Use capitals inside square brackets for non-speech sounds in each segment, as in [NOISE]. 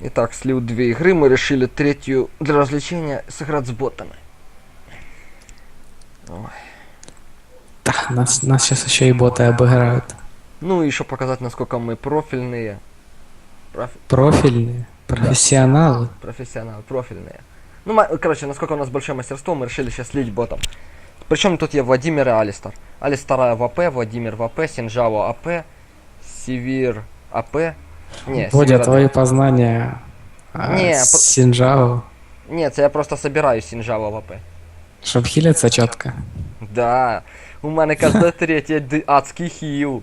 Итак, слил две игры, мы решили третью для развлечения сыграть с ботами. Ой. Да, нас, нас сейчас еще и боты обыграют. Ну и еще показать, насколько мы профильные. Профи- Профильные, профессионалы. профессионалы, профильные. Ну, короче, насколько у нас большое мастерство, мы решили сейчас слить ботом. Причем тут я Владимир и Алистер. Алистер в АП, Владимир в АП, Синжао АП, Сивир АП. Не, Бодя, твои познания а, Не, с по- Синджао, Нет, я просто собираю Синжао в АП. чтоб хилиться четко. Да, у мене кожне [LAUGHS] третє д- адський хіл.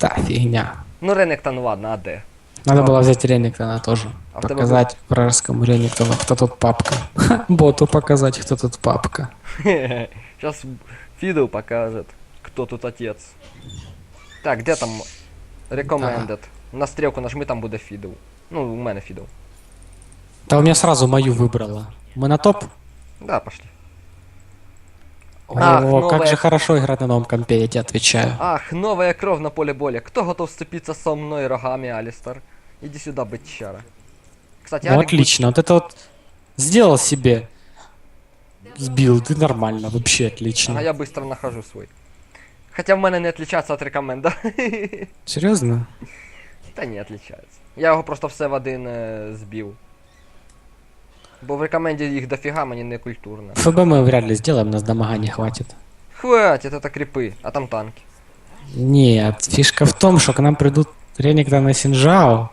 Да, фигня. Ну, Ренектон, ладно, а де? Надо было взять Рениктона тоже. А показать вражескому Рениктону, кто тут папка. [LAUGHS] Боту показать, кто тут папка. [LAUGHS] Сейчас Фидл покажет, кто тут отец. Так, де там recommended? На стрелку нажми, там буде Фидл. Ну, у мене Фидл. Да у меня сразу мою выбрала. Мы на топ? Да, пошли. О, Ах, как новая- же хорошо играть на новом компе, я тебе отвечаю. Ах, новая кровь на поле боли. Кто готов сцепиться со мной рогами, Алистер? Иди сюда, бычара. Кстати, Ну Алик отлично, вот это вот сделал себе. Сбил, ты нормально, вообще отлично. Ага, я быстро нахожу свой. Хотя в мене не отличается от рекоменда. [LAUGHS] Серьезно? Та ні, отличається. Я його просто все в один е, збив. Бо в рекоменді їх дофіга, мені не культурно. ФБ мы вряд ли сделаем, нас дамага не хватит. Хватит, это кріпи, а там танки. Нет, фишка в том, что к нам придут Рениктон и Синжао,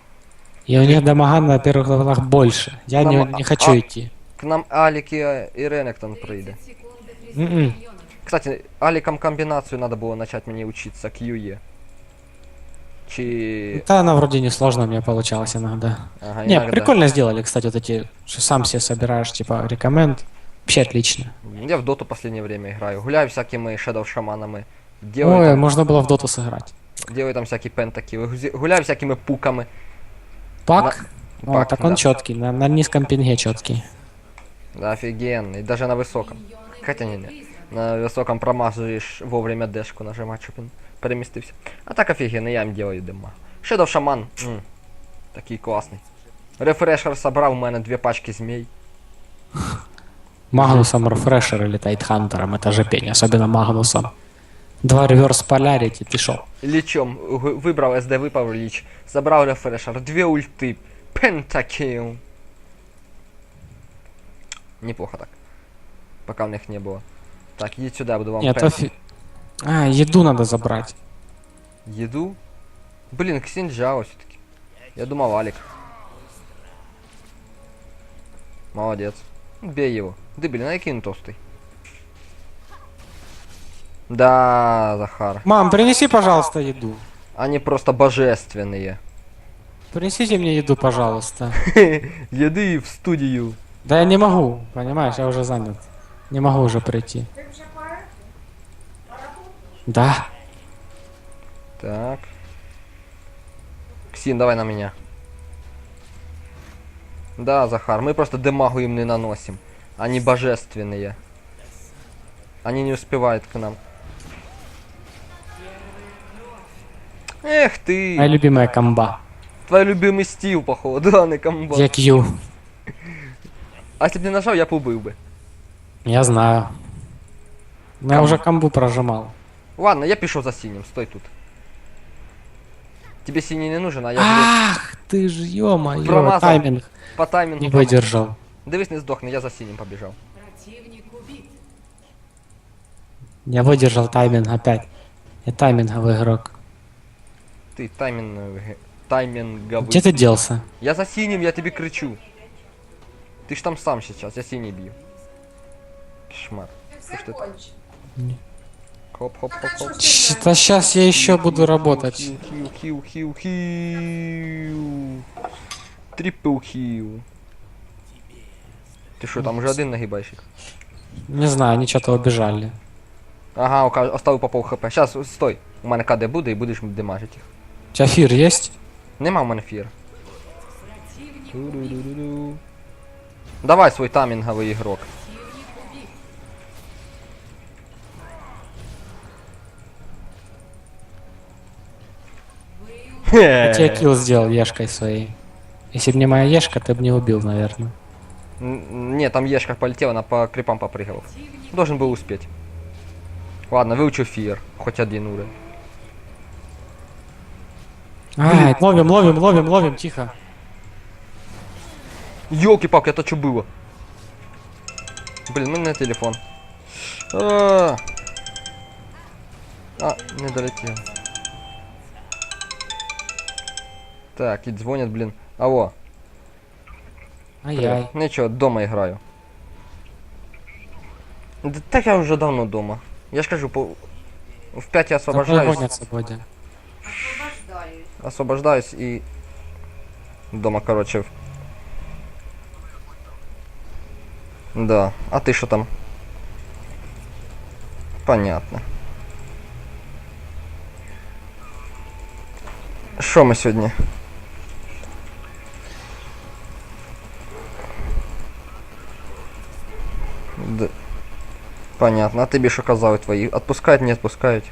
и у них дамага на первых левелах больше. Я не, Нам- не хочу а- идти. К нам Алік і, і Ренектон прийде. М-м. Кстати, Аліком комбінацію треба було почати мені учитися, QE. Чи... Да, она вроде несложно у меня получалась иногда. Ага, Не, иногда. прикольно сделали, кстати, вот эти, что сам себе собираешь, типа, рекоменд. Вообще отлично. Я в доту последнее время играю. Гуляю всякими шедов шаманами. Делаю, Ой, там, можно было в доту сыграть. делаю там всякие пентакилы. Гузи- Гуляю всякими пуками. Пак? О, пак, так он да. четкий, на, на низком пинге четкий. Да, офигенный. Даже на высоком. Хотя не, не. На высоком промазываешь вовремя дэшку нажимать, чтобы он переместился. А так офигенно, я им делаю дыма. Shadow Shaman. м, Такий классный. Рефрешер собрал у мене две пачки змей. Магнусом Рефрешер или Тайтхантером, это же пень, особенно Магнусом. Два реверс полярити, ты шо? Личом г- выбрал СД, выпал лич. Забрал рефрешер. Две ульты. Пентакил. Неплохо так. Пока у них не было. Так, идите сюда, я буду вам Нет, пен- офи... А, еду надо забрать. Еду? Блин, Ксинджао все-таки. Я думал, Алик. Молодец. Бей его. Ты, блин, а який він толстый. Да, Захар. Мам, принеси, пожалуйста, еду. Они просто божественные. Принесите мне еду, пожалуйста. [LAUGHS] Еды в студию. Да я не могу, понимаешь, я уже занят. Не могу уже прийти. Да. Так. Ксин, давай на меня. Да, Захар, мы просто демагу им не наносим. Они божественные. Они не успевают к нам. Эх ты! Моя любимая комба. Твой любимый стил, походу, [LAUGHS] а не комбо. Я Q. А если бы не нажал, я побыл бы. Я знаю. Но я уже комбу прожимал. Ладно, я пишу за синим, стой тут. Тебе синий не нужен, а я Ах, ты ж, ё-моё, тайминг по таймингу. не выдержал. Дивись, не здохни, я за синим побежал. Я выдержал тайминг опять. Я тайминговый игрок. Ты тайминговый. Тайминговый. Где ты делся? Я за синим, я тебе кричу. Ты ж там сам сейчас, я синий бью. Кошмар. Что так? Хоп, хоп, хоп, хоп. Да сейчас я еще буду работать. Хил, хил, хил, хил. Трипл хил. Ты что, там уже один нагибайщик? Не знаю, они что-то убежали. Ага, оставив по пол хп. Сейчас, стой. У мене КД буде і будеш демажити їх. У тебя фир есть? Нема в мене фір. Давай свой тайминговий ігрок. Я тебе килл сделал ешкой своей. Если бы не моя ешка, ты бы не убил, наверное. Не, там Ешка полетел, она по крипам попрыгала. Должен был успеть. Ладно, выучу фир. Хоть один уровень. Ай, ловим, ловим, ловим, ловим, тихо. Ёлки-палки, это что было? Блин, ну на телефон. А, А, не долетел. Так, и звонят, блин. Алло. Ай-яй. Ничего, дома играю. Да так я уже давно дома. Я ж кажу, по... в 5 я освобождаюсь. Гонят свободе. Освобождаюсь. освобождаюсь и дома, короче. Да. А ты что там? Понятно. Що ми сьогодні? Понятно. А тобі що казали твої? Отпускають, не отпускають?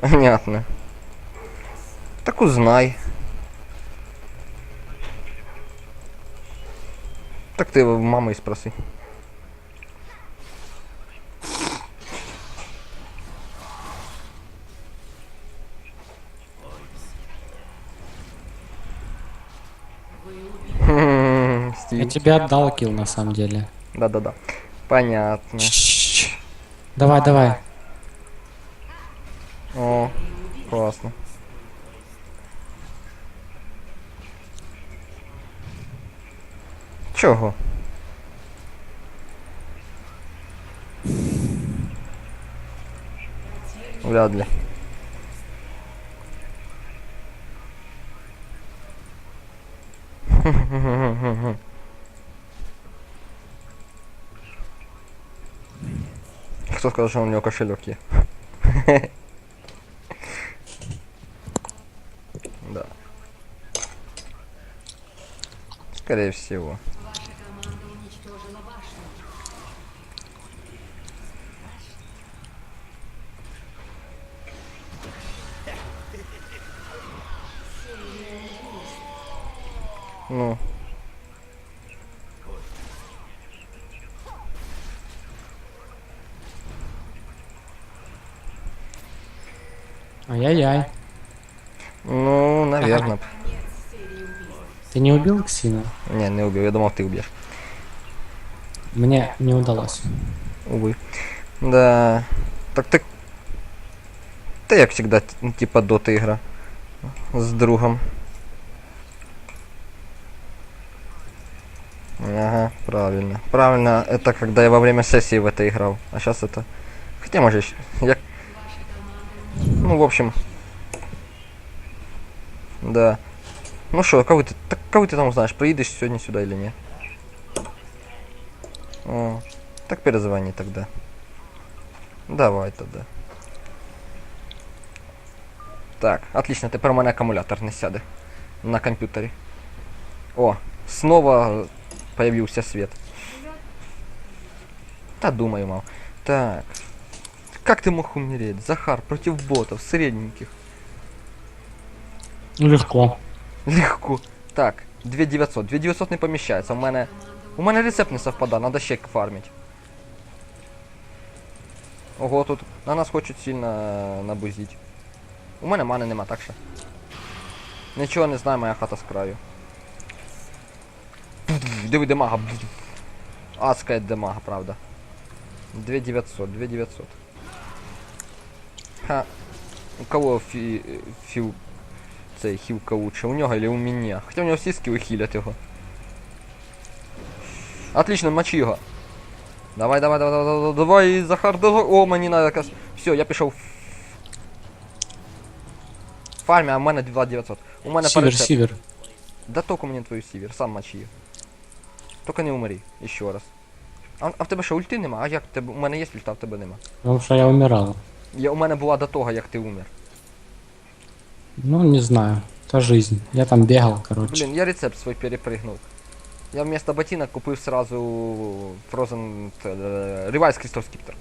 Понятно. Так узнай. Так ты мамы и спроси. Я Стив. тебе отдал килл на самом деле. Да-да-да. Понятно. Давай, давай. О, классно. Чого? Вряд ли. [LAUGHS] Кто сказал, что у него кошелек? [LAUGHS] Да. Скорее всего. Ну. Ай-яй-яй. Ну, наверное. Ты не убил Ксина? Не, не убил. Я думал, ты убьешь. Мне не удалось. Увы. Да. Так ты... Ты як всегда, типа дота игра. С другом. Ага, правильно. Правильно, это когда я во время сессии в это играл. А сейчас это... Хотя, может, я... Ну, в общем... Да. Ну что, кого ты... Так кого ты там знаешь? Приедешь сегодня сюда или нет? О, так перезвони тогда. Давай тогда. Так, отлично, тепер у мене акумулятор не сяде на комп'ютері. О, снова появился свет. Та думаю, мам. Так. Как ты мог умереть? Захар, против ботов, средненьких. Легко. Легко. Так, 2900. 2900 не поміщається. У мене. У мене рецепт не совпадає, надо ще фармить. Ого, тут на нас хочуть сильно е, набузіть. У мене мани нема, так що. Нічого не знаю, моя хата з краю. Диви демага. Адская демага, правда. 2900, 2900. Ха. У кого фі... філ цей хілка лучше? У нього или у мене? Хоча у нього всі скіли хілять його. Отлично, мочи його. Давай, давай, давай, давай, давай, давай, Захар, давай. О, мені надо якась. Все, я пішов. Фармі, а в мене 2900. У мене Сивер, перед цим- сивер. Да только мені твою сівер, сам мочи. Только не умри, еще раз. А, а в тебе що, ульти нема? А як в тебе? У мене є ульта, а в тебе нема. Потому что я умирал. Я, у мене була до того, як ти умер. Ну, не знаю. Это жизнь. Я там бегал, короче. Блин, я рецепт свой перепрыгнул. Я вместо ботинок купив сразу Frozen... э, Revice Crystal Skipper.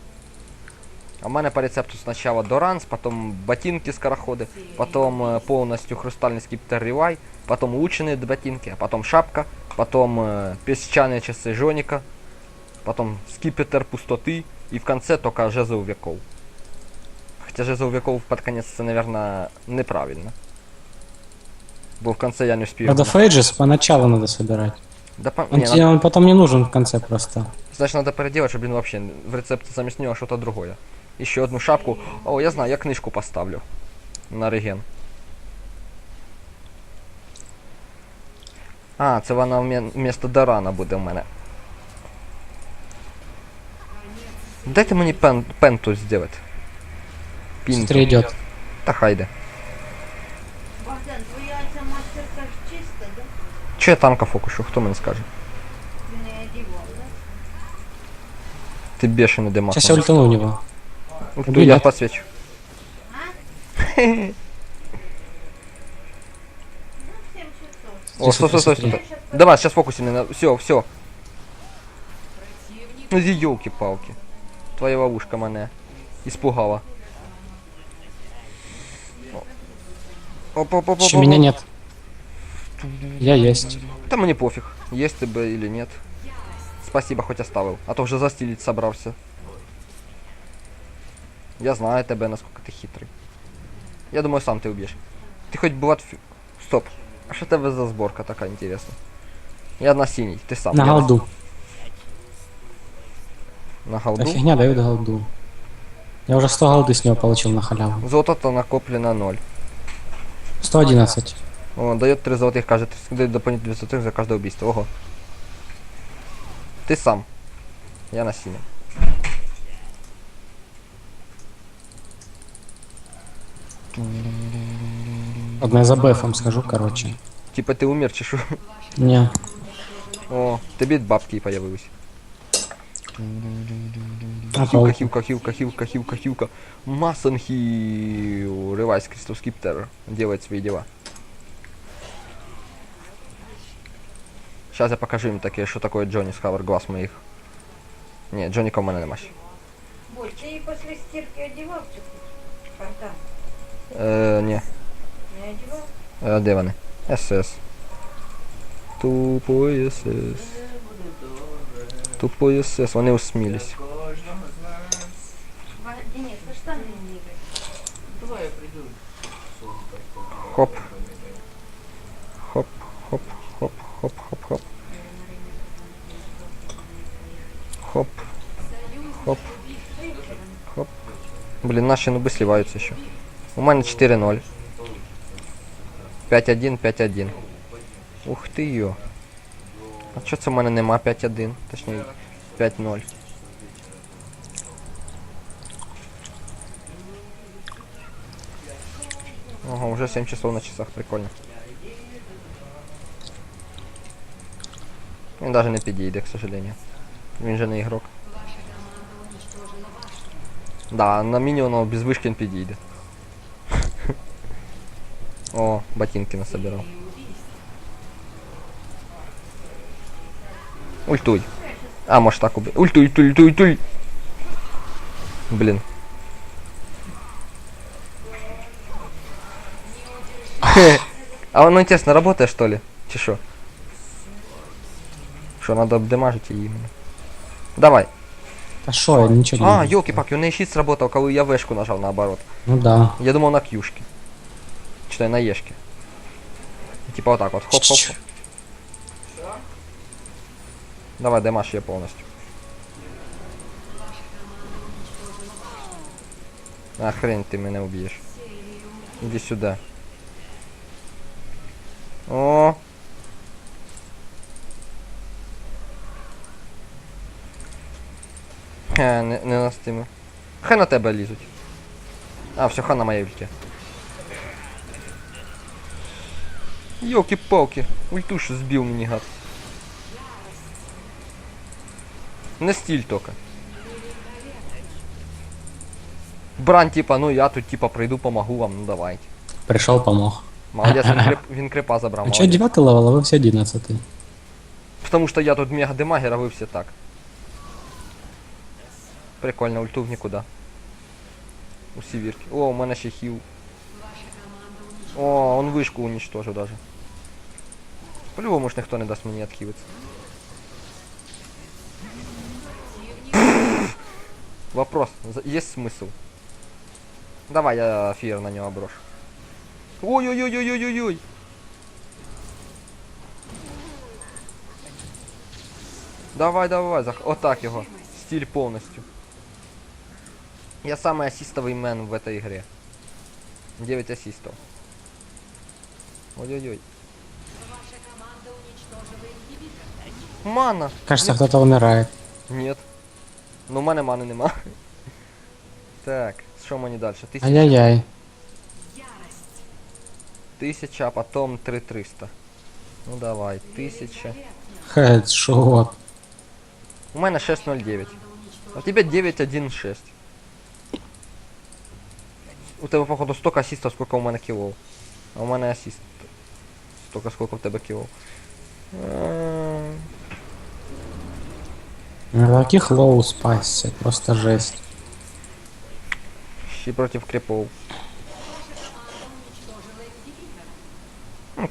А в мене по рецепту спочатку Доранс, потім ботинки скороходи, потім е, повністю хрустальний скіптер Рівай, потім улучшені ботинки, а потім шапка, потім е, песчані часи Жоніка, потім скипетр пустоти і в конце тільки жезл веков. Хоча жезл веков під конець це, наверное, неправильно. Бо в конце я не успію. Надо Фейджес поначалу надо собирать. Да, по... Он, не, тебе- он потом не нужен в конце просто. Значит, надо переделать, чтобы, блин, вообще в рецепте замість нього что-то другое. Еще одну шапку. О, я знаю, я книжку поставлю. На реген. А, це вона вместо Дарана буде в мене. Дайте мені пен, пенту зробити. Пінту. Быстрее идет. Та хайде. Богдан, твоя ця мастерка ж чиста, да? Чи я танка фокушу, хто мені скаже? Ти не одівав, да? Ти бешений демак. Сейчас я ультану у него. Ух Убили. ты, я посвечу. Ну, 7 часов. О, стой, стой, стой, стой. Смотри. Давай, сейчас фокусе на... Все, все. Ну зи елки-палки. Твоя ловушка мене испугала. Оп оп оп Еще меня нет. Я есть. Да мне пофиг, есть ты бы или нет. Спасибо, хоть оставил. А то уже застилить собрался. Я знаю тебя, насколько ты хитрый. Я думаю, сам ты убьешь. Ты хоть бывает... фи- Стоп. А что тебе за сборка такая интересная? Я на синий, ты сам. На голду. На Да голду? фигня дают голду. Я уже 100 голды с него получил на халяву. Золото-то накоплено 0. 111. О, дает 3 золотых, каждый дает дополнительных золотых за каждое убийство. Ого. Ты сам. Я на синем. Ладно, я за бэфом скажу, короче. Типа ты умер, чешу. Не. О, тобі бабки появились. А, Хілка, паук. хілка, хілка, хілка, хілка, хілка. Масон хил. Ревайс Кристал Скиптер делает свои дела. Сейчас я покажу им таке, що такое Джонні з Хаверглас моїх. Ні, Джоніка в мене нема ще. Боль, ти її після стірки одівав цю фонтан? Е, ні. Не одівав? Е, де вони? СС. Тупо СС. Тупо СС, вони усмілись. Ва- Денис, ти штани. Хоп. Хоп, хоп, хоп, хоп, хоп, хоп. Хоп. Хоп. Хоп. Блін, наші нуби сливаються ще. У мене 4-0. 5-1, 5-1. Ух ти йо. А чо це в мене нема 5-1? Точніше 5-0. уже 7 часов на часах, прикольно. Він даже не підійде, к сожалению. Він же не ігрок. Да, на мінімум без вишки він підійде. [LAUGHS] О, ботинки насобирав. Ультуй. А, може так убить. Ультуй, ультуй, ультуй, ультуй. Блін. А воно интересно, работает что ли? Чи шо? Что, надо обдамажить її іменно. Давай. А шо, я ничего не А, вижу. елки-палки, у неї щит сработал, коли я вешку нажал наоборот. Ну да. Я думал на кьюшке. Что на ешке. Типа вот так вот. Хоп, хоп, Чш. хоп. Давай, демаш ее полностью. А хрень ты меня убьешь. Иди сюда. О! Хе, не, не настими. Хай на тебе лізуть. А, все, хана моя ульті. Йоки-палки, ультуш збив мені гад. Не стиль только. Бран, типа, ну я тут типа пройду, помогу вам, ну давайте. Пришел, помог. Молодец, він, крип, [LAUGHS] він крипа забрав. А чё молодець. 9 левел, а вы все 11 Потому что я тут мега демагер, а вы все так. Прикольно, ульту в никуда. у сівірки. О, у мене ще хіл. О, он вишку уничтожив даже. По-любому ж ніхто не дасть мені відхилитися. Вопрос, за- есть смысл? Давай я фир на него брошу. Ой-ой-ой-ой-ой-ой! Давай, давай, зах... Отак його. Стиль повністю. Я самый ассистовый мен в этой игре. 9 ассистов. Ой-ой-ой. Мана! Кажется, кто-то умирает. Нет. Ну, у мене мани нема. Так, що мені далі? Тисяча, Ай-яй-яй. тисяча, а потом 3300. Ну давай, тисяча. Хедшот. У мене 609. А у тебя 916. У тебе, походу, столько асистов, сколько у мене кілов. А у мене асист. Столько, сколько у тебе кілов. М, На таких лоу спасся. Просто жесть. Ще против крипов.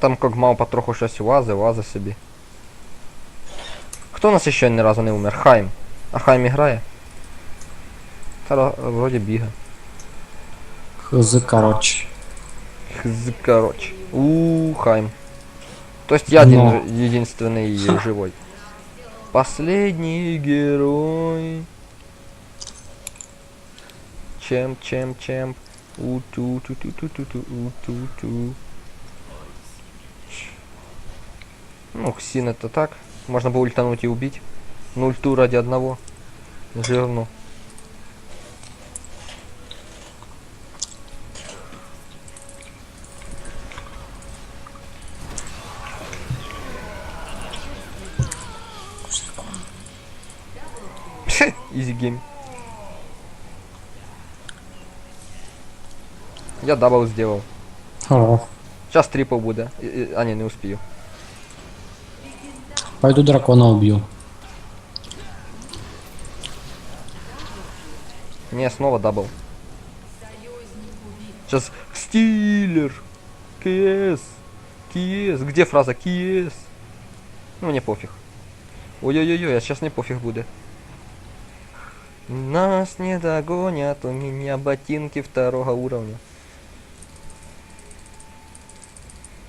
Ну там Когмау потроху щось лазе, лазе собі. Хто у нас ще ні разу не умер? Хайм. А Хайм грає? Та ро- вроді бігає. Хз, короче. Хз, короче. У Хайм. То есть я один Но. ж- единственный живой. Последний герой. Чемп, чемп, чемп. У-ту, Ну, Ксин это так. Можно было ультануть и убить. Ну, ульту ради одного. Жирно. Изи гейм. Я дабл сделал. О, Сейчас трипл буде. І- і- А, ні, не успію. пойду дракона убью. Не, снова дабл. Сейчас стилер. КС. КС. Где фраза КС? Ну, мне пофиг. Ой-ой-ой, а сейчас не пофиг будет. Нас не догонят, у меня ботинки второго уровня.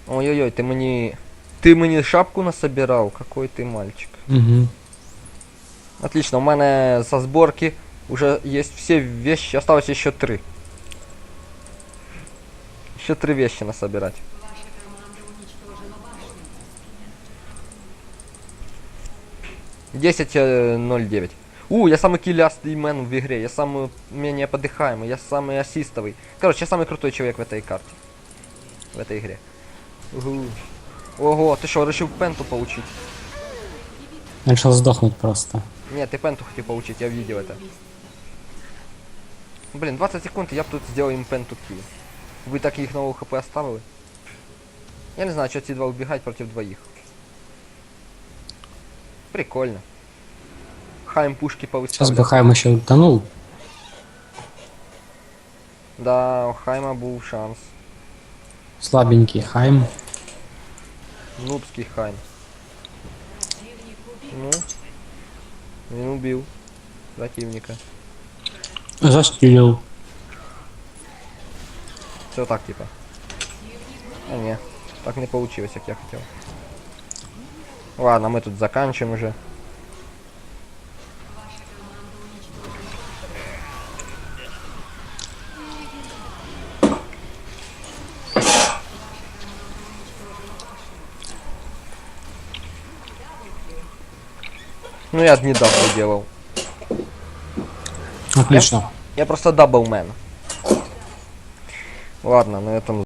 Ой-ой-ой, ты мне... Ты мне шапку насобирал? Какой ты мальчик. Угу. Отлично, у мене со сборки уже есть все вещи, осталось еще три. Еще три вещи насобирать. Десять э, ноль девять. У, я самый килястый мэн в игре, я самый менее подыхаемый, я самый ассистовый. Короче, я самый крутой человек в этой карте. В этой игре. Угу. Ого, ты что, решил пенту получить? Он сейчас сдохнуть просто. Нет, ты пенту хотел получить, я видел это. Блин, 20 секунд, и я б тут сделал им пенту килл. Вы так их нового хп оставили? Я не знаю, что ці два убегать против двоих. Прикольно. Хайм пушки Сейчас повыставлял. бы Хайм еще утонул. Да, у Хайма был шанс. Слабенький Хайм. Нубский Хайм. Ну. Він убил противника. Застилил. Все так типа. А не, так не получилось, как я хотел. Ладно, мы тут заканчиваем уже. Ну я не дабл делал. Отлично. Я просто даблмен. Ладно, на этом